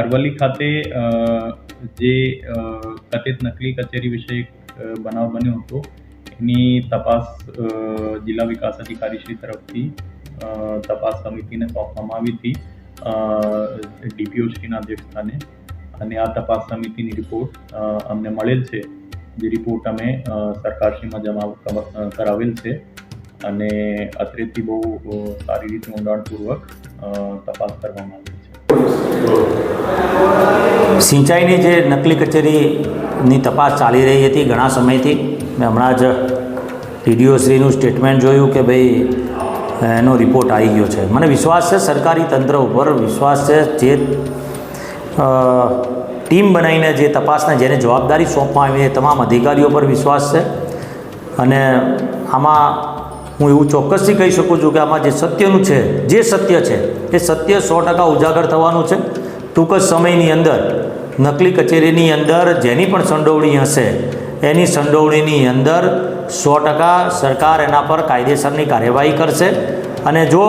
અરવલ્લી ખાતે જે કથિત નકલી કચેરી વિશે બનાવ બન્યો હતો, એની તપાસ જિલ્લા વિકાસ અધિકારી શ્રી તરફથી તપાસ સમિતિને સોંપવામાં આવી હતી ડીપીઓ શ્રીના અધ્યક્ષસ્થાને. અને આ તપાસ સમિતિની રિપોર્ટ અમને મળેલ છે. જે રિપોર્ટ અમે સરકારશ્રીમાં જમા કરાવેલ છે. અને અત્રેથી બહુ સારી રીતે ઊંડાણપૂર્વક તપાસ કરવામાં આવી સિંચાઈની જે નકલી કચેરીની તપાસ ચાલી રહી હતી ઘણા સમયથી. મેં હમણાં જ ટીડીઓશ્રીનું સ્ટેટમેન્ટ જોયું કે ભાઈ, એનો રિપોર્ટ આવી ગયો છે. મને વિશ્વાસ છે સરકારી તંત્ર ઉપર, વિશ્વાસ છે જે ટીમ બનાવીને જે તપાસને જેને જવાબદારી સોંપવામાં આવી એ તમામ અધિકારીઓ પર વિશ્વાસ છે. અને આમાં હું એવું ચોક્કસથી કહી શકું છું કે આમાં જે સત્યનું છે, જે સત્ય છે, એ સત્ય સો ટકા ઉજાગર થવાનું છે. ટૂંક જ સમયની અંદર, નકલી કચેરીની અંદર જેની પણ સંડોવણી હશે, એની સંડોવણીની અંદર સો ટકા સરકાર એના પર કાયદેસરની કાર્યવાહી કરશે. અને જો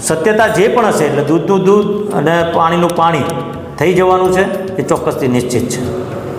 સત્યતા જે પણ હશે, એટલે દૂધનું દૂધ અને પાણીનું પાણી થઈ જવાનું છે, એ ચોક્કસથી નિશ્ચિત છે.